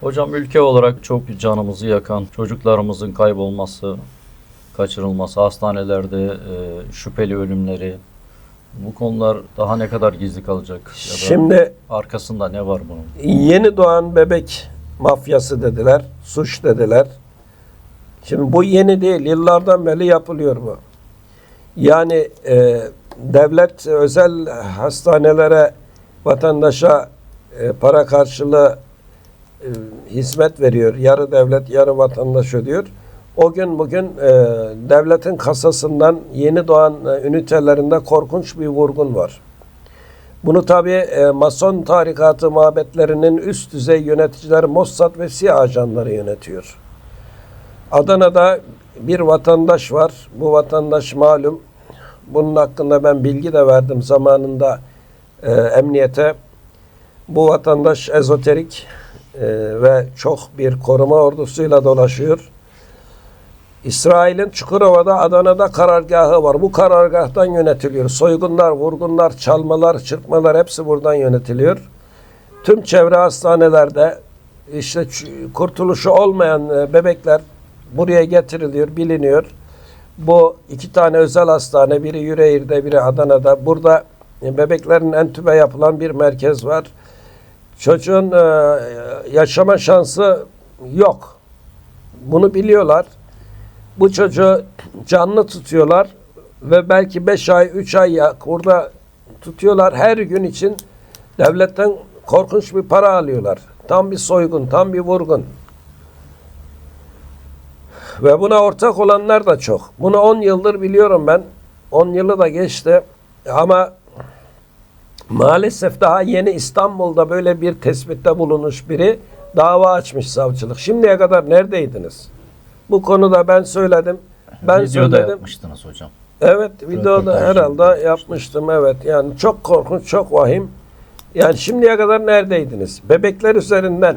Hocam ülke olarak çok canımızı yakan çocuklarımızın kaybolması, kaçırılması, hastanelerde e, şüpheli ölümleri bu konular daha ne kadar gizli kalacak? Ya da Şimdi arkasında ne var bunun? yeni doğan bebek mafyası dediler, suç dediler. Şimdi bu yeni değil, yıllardan beri yapılıyor bu. Yani e, devlet özel hastanelere vatandaşa e, para karşılığı e, hizmet veriyor. Yarı devlet, yarı vatandaş ödüyor. O gün bugün e, devletin kasasından yeni doğan e, ünitelerinde korkunç bir vurgun var. Bunu tabi e, Mason tarikatı mabetlerinin üst düzey yöneticileri Mossad ve CIA ajanları yönetiyor. Adana'da bir vatandaş var. Bu vatandaş malum. Bunun hakkında ben bilgi de verdim zamanında e, emniyete. Bu vatandaş ezoterik e, ve çok bir koruma ordusuyla dolaşıyor. İsrail'in Çukurova'da, Adana'da karargahı var. Bu karargahtan yönetiliyor. Soygunlar, vurgunlar, çalmalar, çırpmalar hepsi buradan yönetiliyor. Tüm çevre hastanelerde işte kurtuluşu olmayan e, bebekler buraya getiriliyor, biliniyor. Bu iki tane özel hastane, biri Yüreğir'de, biri Adana'da. Burada e, bebeklerin entübe yapılan bir merkez var. Çocuğun e, yaşama şansı yok. Bunu biliyorlar. Bu çocuğu canlı tutuyorlar ve belki 5 ay, 3 ay ya burada tutuyorlar. Her gün için devletten korkunç bir para alıyorlar. Tam bir soygun, tam bir vurgun. Ve buna ortak olanlar da çok. Bunu 10 yıldır biliyorum ben. 10 yılı da geçti. Ama maalesef daha yeni İstanbul'da böyle bir tespitte bulunmuş biri dava açmış savcılık. Şimdiye kadar neredeydiniz? Bu konuda ben söyledim. Ben Videoda söyledim. yapmıştınız hocam. Evet videoda herhalde yapmıştım. evet. Yani çok korkunç, çok vahim. Yani şimdiye kadar neredeydiniz? Bebekler üzerinden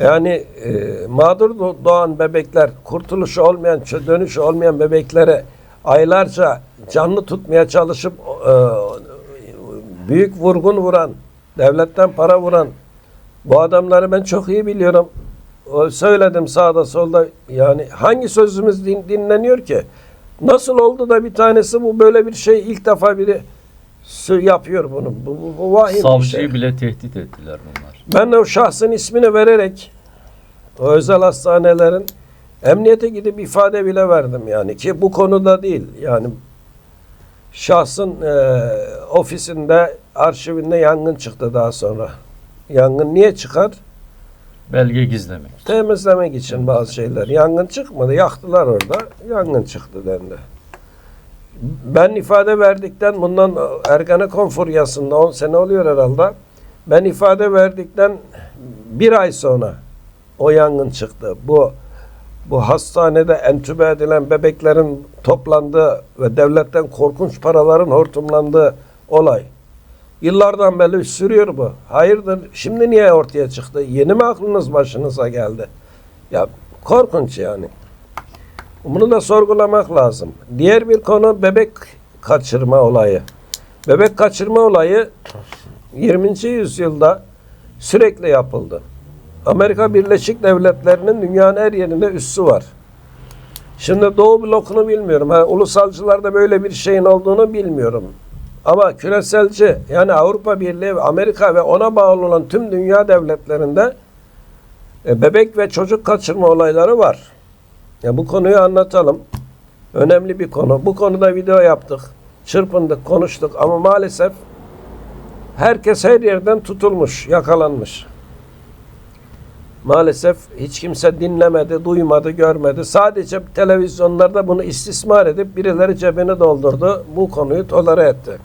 yani e, mağdur do- doğan bebekler, kurtuluşu olmayan, dönüşü olmayan bebeklere aylarca canlı tutmaya çalışıp e, büyük vurgun vuran, devletten para vuran bu adamları ben çok iyi biliyorum. O söyledim sağda solda yani hangi sözümüz din- dinleniyor ki? Nasıl oldu da bir tanesi bu böyle bir şey ilk defa biri yapıyor bunu. Bu, bu, bu vahim Savcıyı şey. bile tehdit ettiler bunlar. Ben de o şahsın ismini vererek o özel hastanelerin emniyete gidip ifade bile verdim yani ki bu konuda değil yani şahsın e, ofisinde arşivinde yangın çıktı daha sonra. Yangın niye çıkar? Belge gizlemek. Temizlemek için bazı şeyler. Yangın çıkmadı. Yaktılar orada. Yangın çıktı dendi. Ben ifade verdikten bundan Ergenekon furyasında 10 sene oluyor herhalde. Ben ifade verdikten bir ay sonra o yangın çıktı. Bu bu hastanede entübe edilen bebeklerin toplandığı ve devletten korkunç paraların hortumlandığı olay. Yıllardan beri sürüyor bu. Hayırdır? Şimdi niye ortaya çıktı? Yeni mi aklınız başınıza geldi? Ya korkunç yani. Bunu da sorgulamak lazım. Diğer bir konu bebek kaçırma olayı. Bebek kaçırma olayı 20. yüzyılda sürekli yapıldı. Amerika Birleşik Devletleri'nin dünyanın her yerinde üssü var. Şimdi Doğu blokunu bilmiyorum. Ha, ulusalcılarda böyle bir şeyin olduğunu bilmiyorum. Ama küreselci yani Avrupa Birliği, Amerika ve ona bağlı olan tüm dünya devletlerinde e, bebek ve çocuk kaçırma olayları var. Ya bu konuyu anlatalım. Önemli bir konu. Bu konuda video yaptık. Çırpındık, konuştuk ama maalesef herkes her yerden tutulmuş, yakalanmış. Maalesef hiç kimse dinlemedi, duymadı, görmedi. Sadece televizyonlarda bunu istismar edip birileri cebini doldurdu. Bu konuyu tolere etti.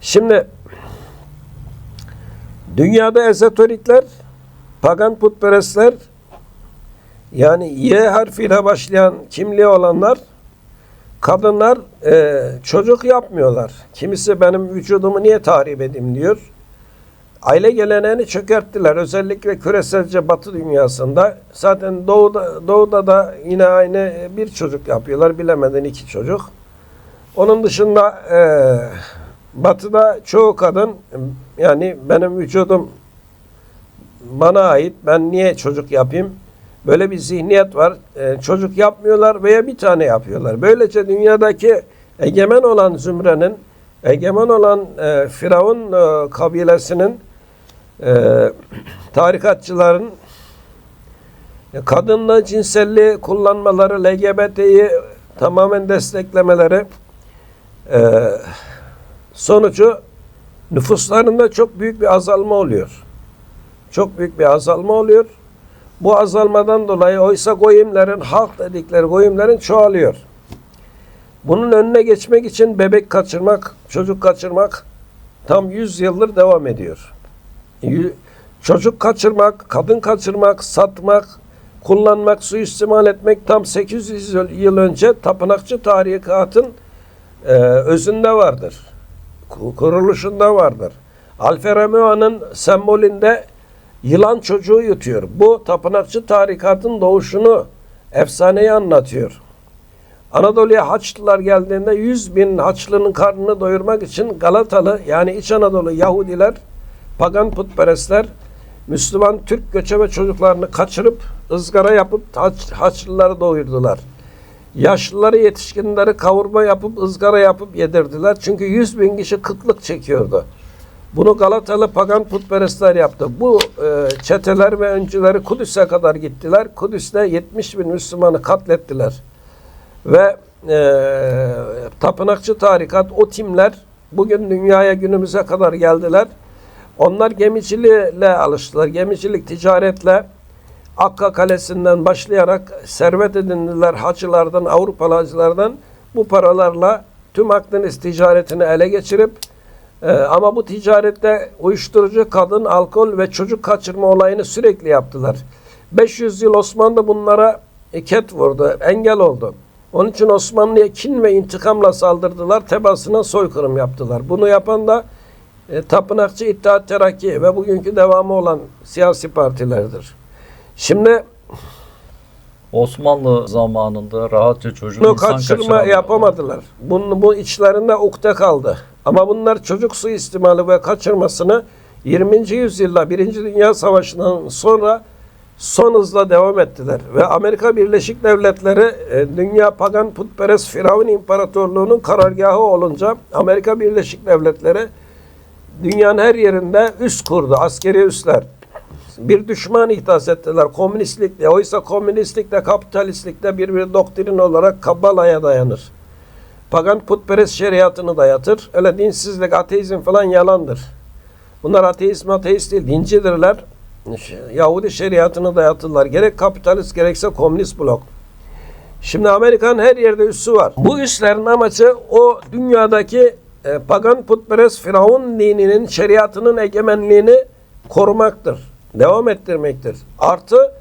Şimdi dünyada ezoterikler, pagan putperestler yani Y harfiyle başlayan kimliği olanlar kadınlar e, çocuk yapmıyorlar. Kimisi benim vücudumu niye tahrip edeyim diyor. Aile geleneğini çökerttiler. Özellikle küreselce batı dünyasında. Zaten doğuda, doğuda da yine aynı bir çocuk yapıyorlar. Bilemeden iki çocuk. Onun dışında e, batıda çoğu kadın yani benim vücudum bana ait. Ben niye çocuk yapayım? Böyle bir zihniyet var. E, çocuk yapmıyorlar veya bir tane yapıyorlar. Böylece dünyadaki egemen olan zümrenin, egemen olan e, Firavun e, kabilesinin, e, tarikatçıların kadınla cinselliği kullanmaları, LGBT'yi tamamen desteklemeleri e, sonucu nüfuslarında çok büyük bir azalma oluyor. Çok büyük bir azalma oluyor. Bu azalmadan dolayı oysa goyimlerin, halk dedikleri goyimlerin çoğalıyor. Bunun önüne geçmek için bebek kaçırmak, çocuk kaçırmak tam 100 yıldır devam ediyor. Çocuk kaçırmak, kadın kaçırmak, satmak, kullanmak, suistimal etmek tam 800 yıl- önce tapınakçı tarikatın e, özünde vardır. Ku- Kuruluşunda vardır. Alfa Romeo'nun sembolünde yılan çocuğu yutuyor. Bu tapınakçı tarikatın doğuşunu, efsaneyi anlatıyor. Anadolu'ya Haçlılar geldiğinde 100 bin Haçlı'nın karnını doyurmak için Galatalı yani İç Anadolu Yahudiler, pagan putperestler, Müslüman Türk göçebe çocuklarını kaçırıp ızgara yapıp Haç, Haçlıları doyurdular. Yaşlıları yetişkinleri kavurma yapıp ızgara yapıp yedirdiler. Çünkü 100 bin kişi kıtlık çekiyordu. Bunu Galatalı pagan putperestler yaptı. Bu e, çeteler ve öncüleri Kudüs'e kadar gittiler. Kudüs'te 70 bin Müslümanı katlettiler. Ve e, tapınakçı tarikat o timler bugün dünyaya günümüze kadar geldiler. Onlar gemiciliğe alıştılar. Gemicilik ticaretle Akka Kalesi'nden başlayarak servet edindiler hacılardan, Avrupalı hacılardan. Bu paralarla tüm Akdeniz ticaretini ele geçirip e, ama bu ticarette uyuşturucu, kadın, alkol ve çocuk kaçırma olayını sürekli yaptılar. 500 yıl Osmanlı bunlara ket vurdu, engel oldu. Onun için Osmanlı'ya kin ve intikamla saldırdılar, tebasına soykırım yaptılar. Bunu yapan da e, Tapınakçı İttihat Terakki ve bugünkü devamı olan siyasi partilerdir. Şimdi Osmanlı zamanında rahatça çocuk bunu insan kaçırma yapamadılar. Bunu, bu içlerinde ukde kaldı. Ama bunlar çocuk suistimali ve kaçırmasını 20. yüzyılda 1. Dünya Savaşı'ndan sonra son hızla devam ettiler. Ve Amerika Birleşik Devletleri e, dünya pagan putperest Firavun İmparatorluğu'nun karargahı olunca Amerika Birleşik Devletleri dünyanın her yerinde üs kurdu. Askeri üsler. Bir düşman ihdas ettiler komünistlikle. Oysa komünistlik de kapitalistlik de bir bir doktrin olarak Kabbala'ya dayanır. Pagan putperest şeriatını dayatır. Öyle dinsizlik, ateizm falan yalandır. Bunlar ateizm, ateist değil, dincidirler. Yahudi şeriatını dayatırlar. Gerek kapitalist gerekse komünist blok. Şimdi Amerika'nın her yerde üssü var. Bu üslerin amacı o dünyadaki e, pagan putperest Firavun dininin şeriatının egemenliğini korumaktır. Devam ettirmektir. Artı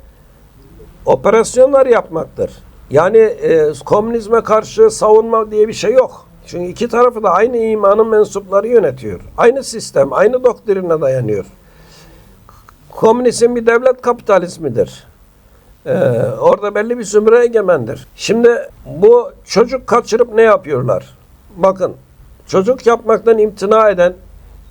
operasyonlar yapmaktır. Yani e, komünizme karşı savunma diye bir şey yok. Çünkü iki tarafı da aynı imanın mensupları yönetiyor. Aynı sistem, aynı doktrine dayanıyor. Komünizm bir devlet kapitalizmidir. Ee, orada belli bir zümre egemendir. Şimdi bu çocuk kaçırıp ne yapıyorlar? Bakın çocuk yapmaktan imtina eden,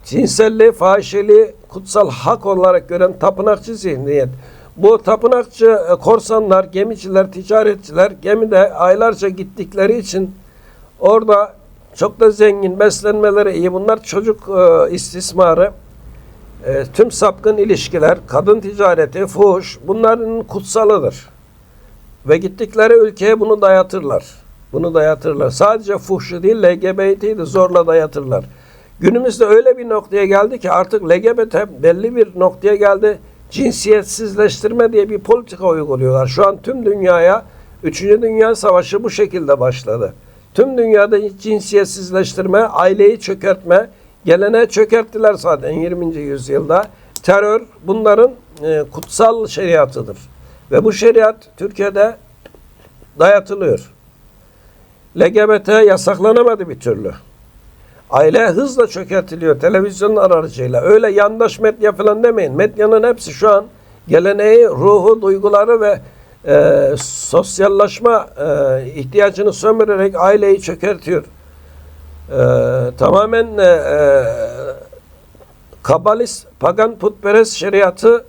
cinselliği, fahişeliği kutsal hak olarak gören tapınakçı zihniyet. Bu tapınakçı e, korsanlar, gemiciler, ticaretçiler gemide aylarca gittikleri için orada çok da zengin, beslenmeleri iyi. Bunlar çocuk e, istismarı, e, tüm sapkın ilişkiler, kadın ticareti, fuhuş bunların kutsalıdır. Ve gittikleri ülkeye bunu dayatırlar. Bunu dayatırlar. Sadece fuhşu değil LGBT'yi de zorla dayatırlar. Günümüzde öyle bir noktaya geldi ki artık LGBT belli bir noktaya geldi. Cinsiyetsizleştirme diye bir politika uyguluyorlar. Şu an tüm dünyaya 3. Dünya Savaşı bu şekilde başladı. Tüm dünyada cinsiyetsizleştirme, aileyi çökertme, geleneği çökerttiler zaten 20. yüzyılda. Terör bunların e, kutsal şeriatıdır. Ve bu şeriat Türkiye'de dayatılıyor. LGBT yasaklanamadı bir türlü. Aile hızla çökertiliyor televizyonlar aracıyla. Öyle yandaş medya falan demeyin. Medyanın hepsi şu an geleneği, ruhu, duyguları ve e, sosyallaşma e, ihtiyacını sömürerek aileyi çökertiyor. E, tamamen e, e, kabalist, pagan putperest şeriatı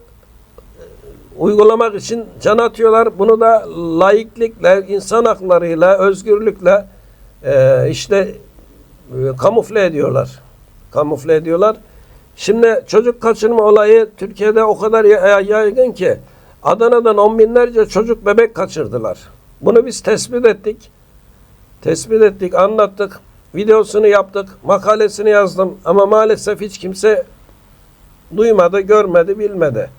uygulamak için can atıyorlar. Bunu da laiklikle, insan haklarıyla, özgürlükle e, işte e, kamufle ediyorlar. Kamufle ediyorlar. Şimdi çocuk kaçırma olayı Türkiye'de o kadar ya- yaygın ki Adana'dan on binlerce çocuk bebek kaçırdılar. Bunu biz tespit ettik. Tespit ettik, anlattık. Videosunu yaptık, makalesini yazdım ama maalesef hiç kimse duymadı, görmedi, bilmedi.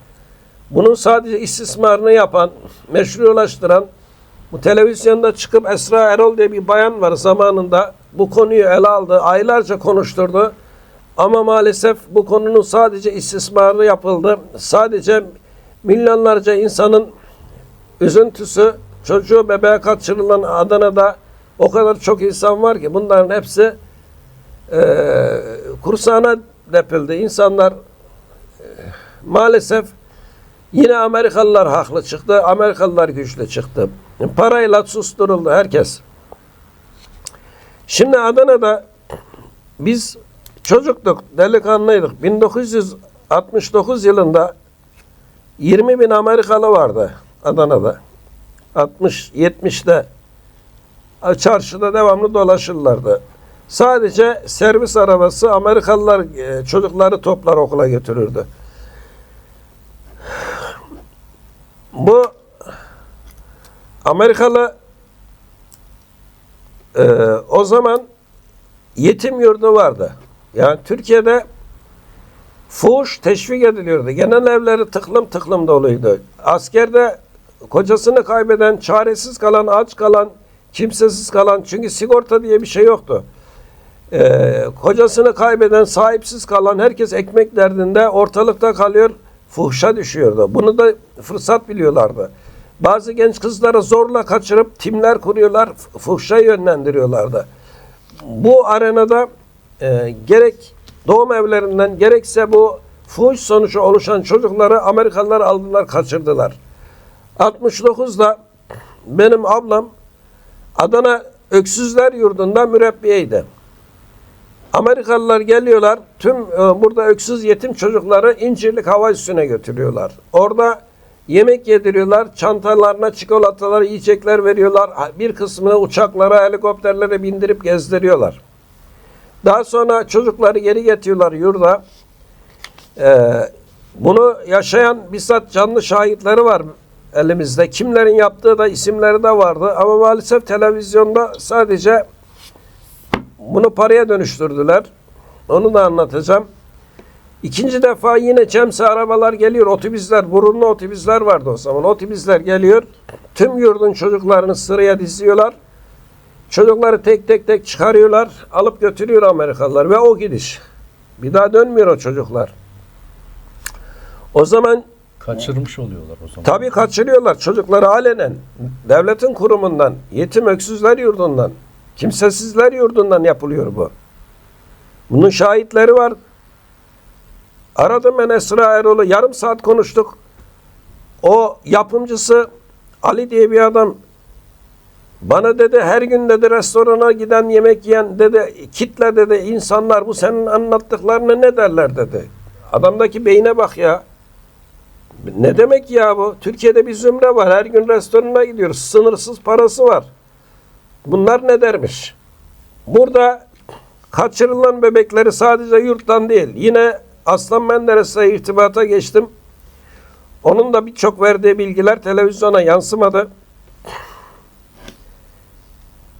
Bunun sadece istismarını yapan, meşrulaştıran, bu televizyonda çıkıp Esra Erol diye bir bayan var zamanında bu konuyu ele aldı, aylarca konuşturdu. Ama maalesef bu konunun sadece istismarı yapıldı. Sadece milyonlarca insanın üzüntüsü, çocuğu bebeğe kaçırılan Adana'da o kadar çok insan var ki bunların hepsi eee kursağına depildi. İnsanlar eee, maalesef yine Amerikalılar haklı çıktı. Amerikalılar güçlü çıktı. Parayla susturuldu herkes. Şimdi Adana'da biz çocuktuk, delikanlıydık. 1969 yılında 20 bin Amerikalı vardı Adana'da. 60-70'te çarşıda devamlı dolaşırlardı. Sadece servis arabası Amerikalılar e, çocukları toplar okula götürürdü. Bu Amerikalı e, o zaman yetim yurdu vardı. Yani Türkiye'de fuhuş teşvik ediliyordu. Genel evleri tıklım tıklım doluydu. Askerde kocasını kaybeden, çaresiz kalan, aç kalan, kimsesiz kalan çünkü sigorta diye bir şey yoktu. Ee, kocasını kaybeden, sahipsiz kalan herkes ekmek derdinde ortalıkta kalıyor, fuhşa düşüyordu. Bunu da fırsat biliyorlardı. Bazı genç kızları zorla kaçırıp timler kuruyorlar, fuhşa yönlendiriyorlardı. Bu arenada e, gerek doğum evlerinden gerekse bu fuhuş sonucu oluşan çocukları Amerikalılar aldılar, kaçırdılar. 69'da benim ablam Adana Öksüzler Yurdu'nda mürebbiyeydi. Amerikalılar geliyorlar, tüm e, burada öksüz yetim çocukları İncirlik Hava Üssü'ne götürüyorlar. Orada yemek yediriyorlar, çantalarına çikolatalar, yiyecekler veriyorlar. Bir kısmını uçaklara, helikopterlere bindirip gezdiriyorlar. Daha sonra çocukları geri getiriyorlar yurda. Ee, bunu yaşayan bizzat canlı şahitleri var elimizde. Kimlerin yaptığı da isimleri de vardı. Ama maalesef televizyonda sadece bunu paraya dönüştürdüler. Onu da anlatacağım. İkinci defa yine Cemse arabalar geliyor. Otobüsler, burunlu otobüsler vardı o zaman. Otobüsler geliyor. Tüm yurdun çocuklarını sıraya diziyorlar. Çocukları tek tek tek çıkarıyorlar. Alıp götürüyor Amerikalılar ve o gidiş. Bir daha dönmüyor o çocuklar. O zaman Kaçırmış oluyorlar o zaman. Tabii kaçırıyorlar çocukları alenen. Devletin kurumundan, yetim öksüzler yurdundan, kimsesizler yurdundan yapılıyor bu. Bunun şahitleri var. Aradım ben Esra Erol'u. Yarım saat konuştuk. O yapımcısı Ali diye bir adam bana dedi her gün dedi restorana giden yemek yiyen dedi kitle dedi insanlar bu senin anlattıklarına ne derler dedi. Adamdaki beyine bak ya. Ne demek ya bu? Türkiye'de bir zümre var. Her gün restorana gidiyoruz. Sınırsız parası var. Bunlar ne dermiş? Burada kaçırılan bebekleri sadece yurttan değil. Yine Aslan Menderes'le irtibata geçtim. Onun da birçok verdiği bilgiler televizyona yansımadı.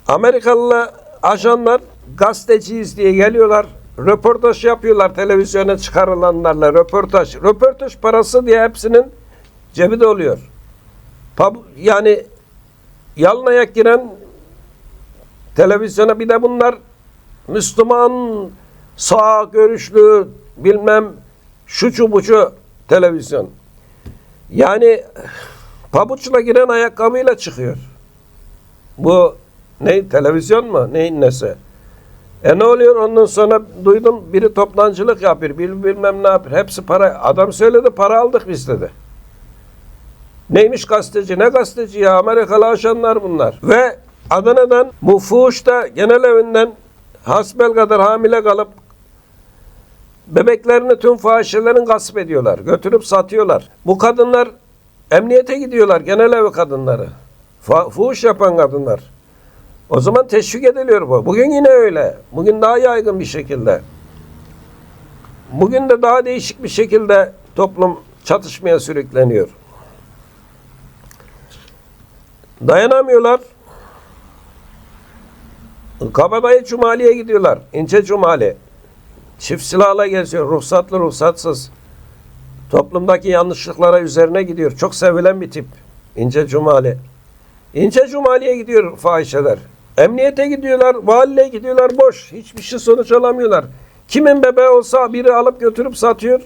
Amerikalı ajanlar gazeteciyiz diye geliyorlar. Röportaj yapıyorlar televizyona çıkarılanlarla röportaj. Röportaj parası diye hepsinin cebi doluyor. Yani yalın ayak giren televizyona bir de bunlar Müslüman sağ görüşlü bilmem şucu bucu televizyon. Yani pabuçla giren ayakkabıyla çıkıyor. Bu ne televizyon mu? Neyin nesi? E ne oluyor ondan sonra duydum biri toplancılık yapıyor bil, bilmem ne yapıyor. Hepsi para. Adam söyledi para aldık biz dedi. Neymiş gazeteci? Ne gazeteci ya? Amerikalı ajanlar bunlar. Ve Adana'dan bu fuhuşta genel evinden hasbel kadar hamile kalıp bebeklerini tüm fahişelerin gasp ediyorlar. Götürüp satıyorlar. Bu kadınlar emniyete gidiyorlar genel ev kadınları. Fuhuş yapan kadınlar. O zaman teşvik ediliyor bu. Bugün yine öyle. Bugün daha yaygın bir şekilde. Bugün de daha değişik bir şekilde toplum çatışmaya sürükleniyor. Dayanamıyorlar. Kabadayı Cumali'ye gidiyorlar. İnce Cumali. Çift silahla geziyor. Ruhsatlı ruhsatsız. Toplumdaki yanlışlıklara üzerine gidiyor. Çok sevilen bir tip. İnce Cumali. İnce Cumali'ye gidiyor fahişeler. Emniyete gidiyorlar, valiliğe gidiyorlar boş. Hiçbir şey sonuç alamıyorlar. Kimin bebeği olsa biri alıp götürüp satıyor.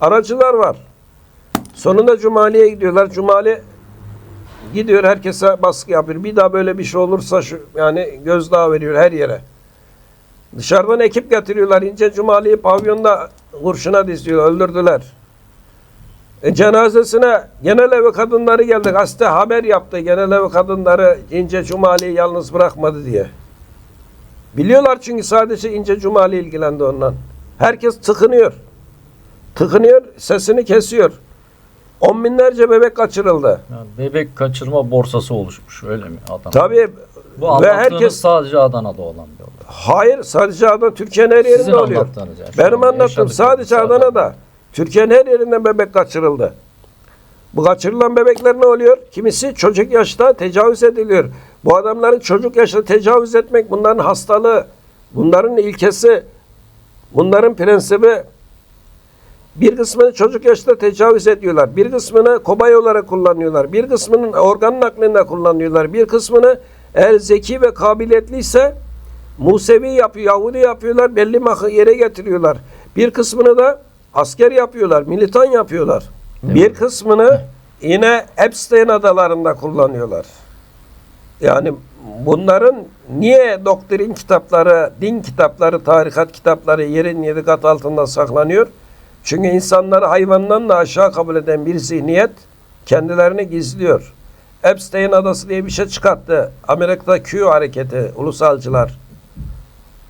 Aracılar var. Sonunda Cumali'ye gidiyorlar. Cumali gidiyor herkese baskı yapıyor. Bir daha böyle bir şey olursa şu yani gözdağı veriyor her yere. Dışarıdan ekip getiriyorlar. İnce Cumali'yi pavyonda kurşuna diziyor. Öldürdüler. E, cenazesine genel evi kadınları geldi. Gazete haber yaptı. Genel evi kadınları İnce Cumali'yi yalnız bırakmadı diye. Biliyorlar çünkü sadece İnce Cumali ilgilendi ondan. Herkes tıkınıyor. Tıkınıyor, sesini kesiyor. On binlerce bebek kaçırıldı. Yani bebek kaçırma borsası oluşmuş öyle mi Adana? Tabii Bu ve herkes sadece Adana'da olan bir olay. hayır sadece Adana Türkiye'nin her yerinde oluyor. yani. Benim an anlattığım sadece Adana'da. Türkiye'nin her yerinden bebek kaçırıldı. Bu kaçırılan bebekler ne oluyor? Kimisi çocuk yaşta tecavüz ediliyor. Bu adamların çocuk yaşta tecavüz etmek bunların hastalığı, bunların ilkesi, bunların prensibi. Bir kısmını çocuk yaşta tecavüz ediyorlar. Bir kısmını kobay olarak kullanıyorlar. Bir kısmının organ naklinde kullanıyorlar. Bir kısmını eğer zeki ve kabiliyetliyse Musevi yapıyor, Yahudi yapıyorlar, belli yere getiriyorlar. Bir kısmını da asker yapıyorlar, militan yapıyorlar. Bir kısmını yine Epstein adalarında kullanıyorlar. Yani bunların niye doktrin kitapları, din kitapları, tarikat kitapları yerin yedi kat altında saklanıyor? Çünkü insanları hayvandan da aşağı kabul eden bir zihniyet kendilerini gizliyor. Epstein adası diye bir şey çıkarttı. Amerika'da Q hareketi, ulusalcılar.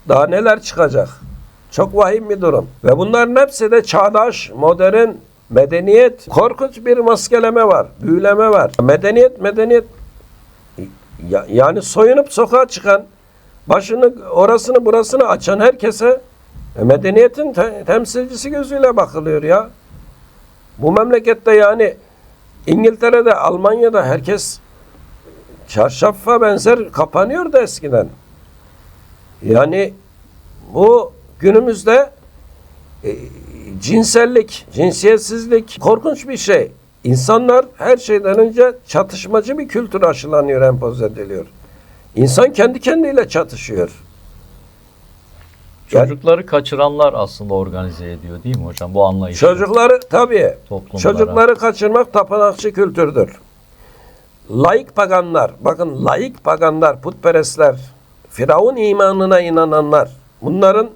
Daha neler çıkacak? Çok vahim bir durum. Ve bunların hepsi de çağdaş, modern, medeniyet. Korkunç bir maskeleme var, büyüleme var. Medeniyet, medeniyet. Ya- yani soyunup sokağa çıkan, başını orasını burasını açan herkese e, medeniyetin te- temsilcisi gözüyle bakılıyor ya. Bu memlekette yani İngiltere'de, Almanya'da herkes çarşafa benzer kapanıyordu eskiden. Yani bu günümüzde e, cinsellik, cinsiyetsizlik korkunç bir şey. İnsanlar her şeyden önce çatışmacı bir kültür aşılanıyor, empoze ediliyor. İnsan kendi kendiyle çatışıyor. Çocukları kaçıranlar aslında organize ediyor değil mi hocam bu anlayışı? Çocukları tabii. Toplumlara. Çocukları kaçırmak tapınakçı kültürdür. Laik paganlar, bakın laik paganlar, putperestler, Firavun imanına inananlar, bunların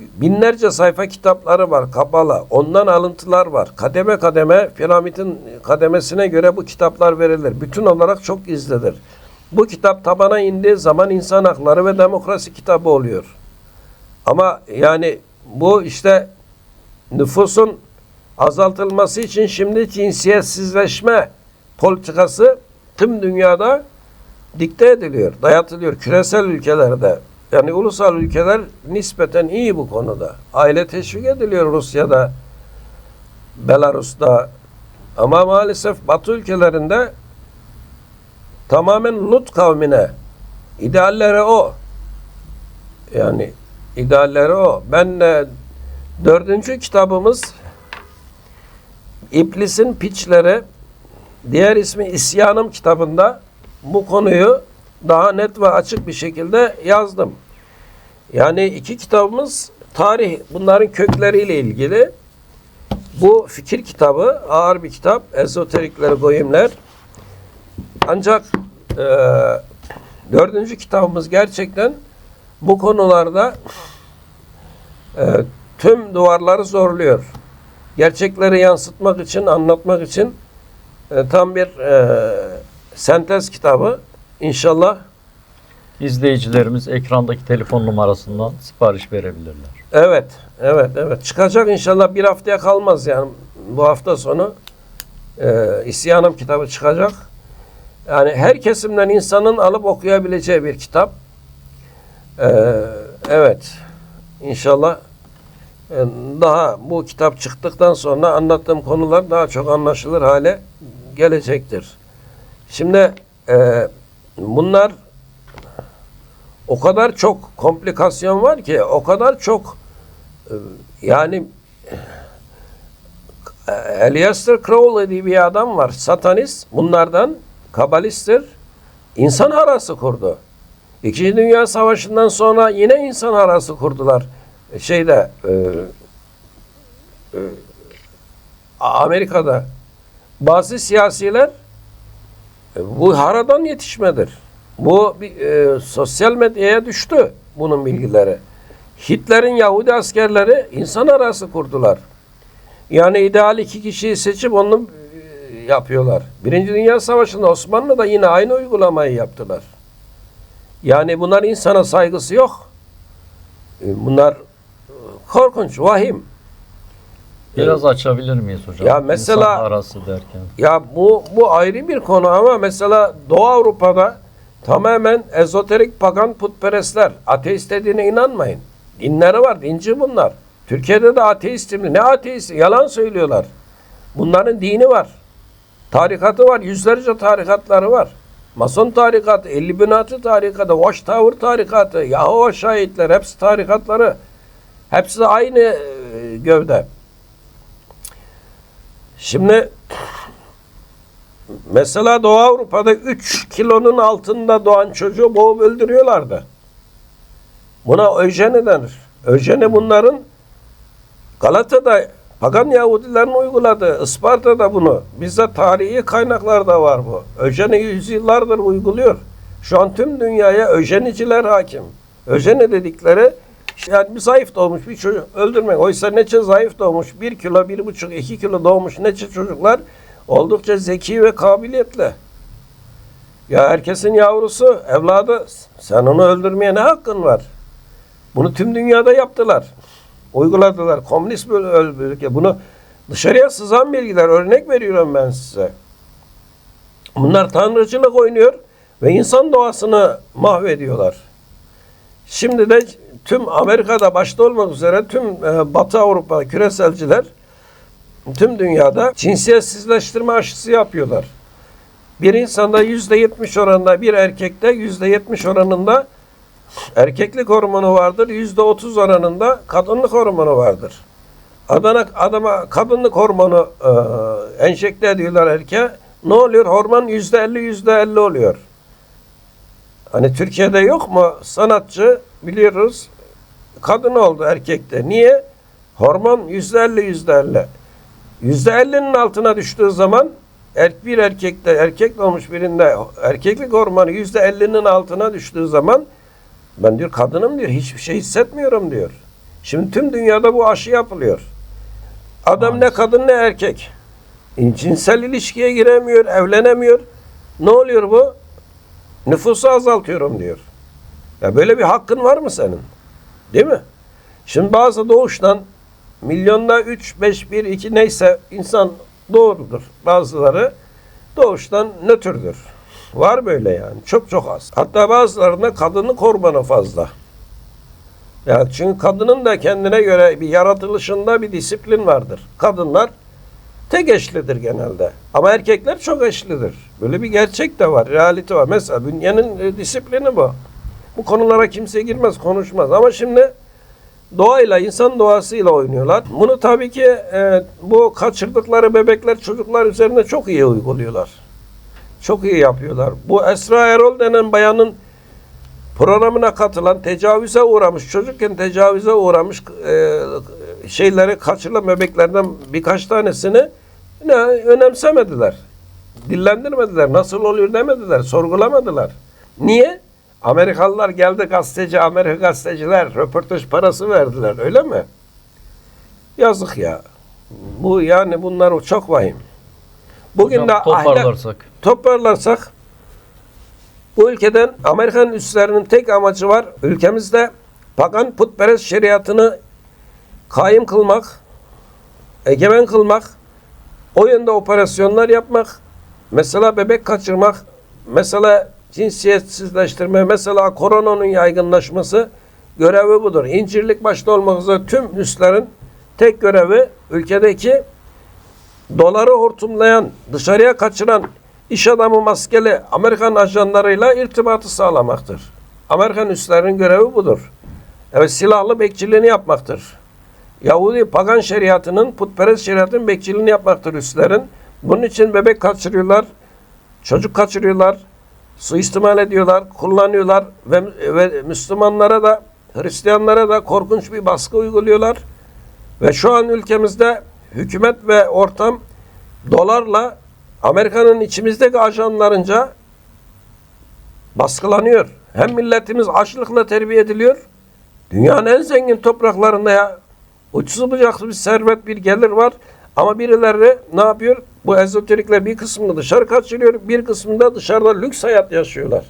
binlerce sayfa kitapları var, kabala, ondan alıntılar var. Kademe kademe, piramidin kademesine göre bu kitaplar verilir. Bütün olarak çok gizlidir. Bu kitap tabana indiği zaman insan hakları ve demokrasi kitabı oluyor. Ama yani bu işte nüfusun azaltılması için şimdi cinsiyetsizleşme politikası tüm dünyada dikte ediliyor, dayatılıyor küresel ülkelerde. Yani ulusal ülkeler nispeten iyi bu konuda. Aile teşvik ediliyor Rusya'da, Belarus'ta. Ama maalesef Batı ülkelerinde tamamen Lut kavmine idealleri o. Yani idealleri o. Ben e, dördüncü kitabımız İblisin Piçleri diğer ismi İsyanım kitabında bu konuyu daha net ve açık bir şekilde yazdım. Yani iki kitabımız tarih bunların kökleriyle ilgili. Bu fikir kitabı ağır bir kitap. Ezoterikler, goyimler. Ancak e, dördüncü kitabımız gerçekten bu konularda e, tüm duvarları zorluyor. Gerçekleri yansıtmak için, anlatmak için e, tam bir e, sentez kitabı. İnşallah İzleyicilerimiz ekrandaki telefon numarasından sipariş verebilirler. evet, evet, evet. Çıkacak inşallah bir haftaya kalmaz yani bu hafta sonu e, İsyanım kitabı çıkacak. Yani her kesimden insanın alıp okuyabileceği bir kitap. E, evet. İnşallah e, daha bu kitap çıktıktan sonra anlattığım konular daha çok anlaşılır hale gelecektir. Şimdi e, bunlar o kadar çok komplikasyon var ki, o kadar çok e, yani e, Eliaster Crowley diye bir adam var, satanist. Bunlardan kabalisttir. İnsan harası kurdu. İkinci Dünya Savaşı'ndan sonra yine insan harası kurdular. Şeyde e, e, Amerika'da bazı siyasiler e, bu haradan yetişmedir. Bu e, sosyal medyaya düştü bunun bilgileri. Hitler'in Yahudi askerleri insan arası kurdular. Yani ideal iki kişiyi seçip onu e, yapıyorlar. Birinci Dünya Savaşı'nda Osmanlı'da yine aynı uygulamayı yaptılar. Yani bunlar insana saygısı yok. E, Bunlar e, korkunç, vahim. Biraz açabilir miyiz hocam? Ya mesela- İnsan arası derken. Ya bu bu ayrı bir konu ama mesela Doğu Avrupa'da tamamen ezoterik pagan putperestler ateist dediğine inanmayın. Dinleri var, dinci bunlar. Türkiye'de de ateistim. Ne ateist? Yalan söylüyorlar. Bunların dini var. Tarikatı var. Yüzlerce tarikatları var. Mason tarikatı, Illuminati tarikatı, Watchtower tarikatı, Yahova şahitler hepsi tarikatları. Hepsi aynı e, gövde. Şimdi mesela Doğu Avrupa'da 3 kilonun altında doğan çocuğu boğup öldürüyorlardı. Buna öjeni denir. Öjeni bunların Galata'da Pagan Yahudilerin uyguladığı, Isparta'da bunu. Bizzat tarihi kaynaklarda var bu. Öjeni yüzyıllardır uyguluyor. Şu an tüm dünyaya öjeniciler hakim. Öjeni dedikleri yani bir zayıf doğmuş bir çocuk öldürmek. Oysa neçe zayıf doğmuş, bir kilo, bir buçuk, iki kilo doğmuş neçe çocuklar oldukça zeki ve kabiliyetli. Ya herkesin yavrusu, evladı. Sen onu öldürmeye ne hakkın var? Bunu tüm dünyada yaptılar. Uyguladılar. Komünist ülke. Bunu dışarıya sızan bilgiler. Örnek veriyorum ben size. Bunlar tanrıcılık oynuyor ve insan doğasını mahvediyorlar. Şimdi de tüm Amerika'da başta olmak üzere tüm e, Batı Avrupa küreselciler tüm dünyada cinsiyetsizleştirme aşısı yapıyorlar. Bir insanda yüzde yetmiş oranında bir erkekte yüzde yetmiş oranında erkeklik hormonu vardır. Yüzde otuz oranında kadınlık hormonu vardır. Adana, adama kadınlık hormonu e, enjekte ediyorlar erkeğe. Ne oluyor? Hormon yüzde elli yüzde elli oluyor. Hani Türkiye'de yok mu sanatçı biliyoruz kadın oldu erkekte. Niye? Hormon yüzde elli yüzde elli. Yüzde ellinin altına düştüğü zaman er, bir erkekte erkek doğmuş birinde erkeklik hormonu yüzde ellinin altına düştüğü zaman ben diyor kadınım diyor hiçbir şey hissetmiyorum diyor. Şimdi tüm dünyada bu aşı yapılıyor. Adam ne kadın ne erkek. Cinsel ilişkiye giremiyor, evlenemiyor. Ne oluyor bu? Nüfusu azaltıyorum diyor. Ya böyle bir hakkın var mı senin? Değil mi? Şimdi bazı doğuştan milyonda 3, 5, 1, 2 neyse insan doğrudur. Bazıları doğuştan nötrdür. Var böyle yani. Çok çok az. Hatta bazılarında kadının hormonu fazla. Yani çünkü kadının da kendine göre bir yaratılışında bir disiplin vardır. Kadınlar tek eşlidir genelde. Ama erkekler çok eşlidir. Böyle bir gerçek de var, realite var. Mesela bünyenin e, disiplini bu. Bu konulara kimse girmez, konuşmaz. Ama şimdi doğayla, insan doğasıyla oynuyorlar. Bunu tabii ki e, bu kaçırdıkları bebekler, çocuklar üzerinde çok iyi uyguluyorlar. Çok iyi yapıyorlar. Bu Esra Erol denen bayanın programına katılan, tecavüze uğramış, çocukken tecavüze uğramış e, şeyleri kaçırılan bebeklerden birkaç tanesini ne, önemsemediler. Dillendirmediler. Nasıl oluyor demediler. Sorgulamadılar. Niye? Amerikalılar geldi gazeteci, Amerika gazeteciler röportaj parası verdiler. Öyle mi? Yazık ya. Bu yani bunlar çok vahim. Bugün Hocam, de ahlak, toparlarsak. toparlarsak bu ülkeden Amerikan üslerinin tek amacı var. Ülkemizde pagan putperest şeriatını kaim kılmak, egemen kılmak o yönde operasyonlar yapmak, mesela bebek kaçırmak, mesela cinsiyetsizleştirme, mesela koronanın yaygınlaşması görevi budur. İncirlik başta olmak üzere tüm üslerin tek görevi ülkedeki doları hortumlayan, dışarıya kaçıran iş adamı maskeli Amerikan ajanlarıyla irtibatı sağlamaktır. Amerikan üslerinin görevi budur. Evet silahlı bekçiliğini yapmaktır. Yahudi pagan şeriatının, putperest şeriatının bekçiliğini yapmaktır üslerin. Bunun için bebek kaçırıyorlar, çocuk kaçırıyorlar, suistimal ediyorlar, kullanıyorlar ve, ve Müslümanlara da Hristiyanlara da korkunç bir baskı uyguluyorlar. Ve şu an ülkemizde hükümet ve ortam dolarla Amerika'nın içimizdeki ajanlarınca baskılanıyor. Hem milletimiz açlıkla terbiye ediliyor. Dünyanın en zengin topraklarında ya uçsuz bucaksız bir servet bir gelir var. Ama birileri ne yapıyor? Bu ezoterikler bir kısmını dışarı kaçırıyor, bir kısmında dışarıda lüks hayat yaşıyorlar.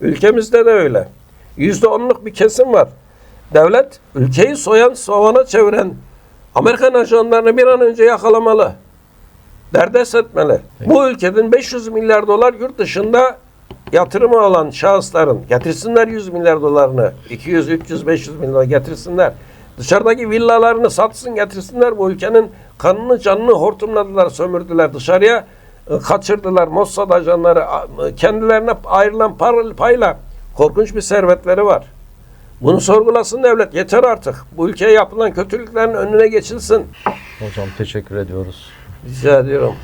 Ülkemizde de öyle. Yüzde onluk bir kesim var. Devlet ülkeyi soyan, sovana çeviren Amerikan ajanlarını bir an önce yakalamalı. Derdest etmeli. Bu ülkenin 500 milyar dolar yurt dışında yatırımı olan şahısların getirsinler 100 milyar dolarını. 200, 300, 500 milyar getirsinler. Dışarıdaki villalarını satsın getirsinler. Bu ülkenin kanını canını hortumladılar, sömürdüler. Dışarıya e, kaçırdılar. Mossad ajanları e, kendilerine ayrılan payla korkunç bir servetleri var. Bunu sorgulasın devlet. Yeter artık. Bu ülkeye yapılan kötülüklerin önüne geçilsin. Hocam teşekkür ediyoruz. Rica ediyorum.